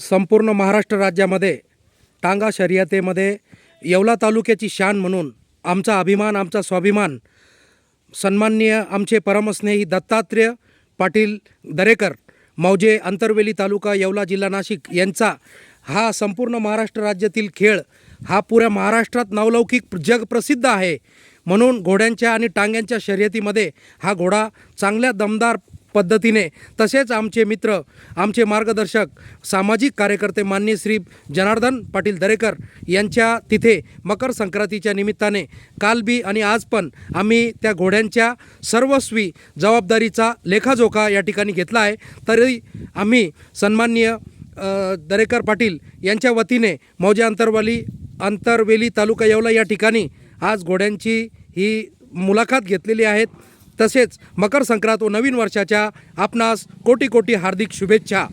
संपूर्ण महाराष्ट्र राज्यामध्ये टांगा शर्यतेमध्ये येवला तालुक्याची शान म्हणून आमचा अभिमान आमचा स्वाभिमान सन्माननीय आमचे परमस्नेही दत्तात्रेय पाटील दरेकर मौजे अंतरवेली तालुका येवला जिल्हा नाशिक यांचा हा संपूर्ण महाराष्ट्र राज्यातील खेळ हा पुऱ्या महाराष्ट्रात नावलौकिक जगप्रसिद्ध आहे म्हणून घोड्यांच्या आणि टांग्यांच्या शर्यतीमध्ये हा घोडा चांगल्या दमदार पद्धतीने तसेच आमचे मित्र आमचे मार्गदर्शक सामाजिक कार्यकर्ते मान्य श्री जनार्दन पाटील दरेकर यांच्या तिथे मकर संक्रांतीच्या निमित्ताने काल बी आणि आज पण आम्ही त्या घोड्यांच्या सर्वस्वी जबाबदारीचा लेखाजोखा या ठिकाणी घेतला आहे. तरी आम्ही सन्माननीय दरेकर पाटील यांच्या वतीने मौजे अंतरवाली अंतरवेली तालुका येवला या ठिकाणी आज घोड्यांची ही मुलाखत घेतलेली आहेत तसेच मकर संक्रांत व नवीन वर्षाच्या आपणास कोटी कोटी हार्दिक शुभेच्छा.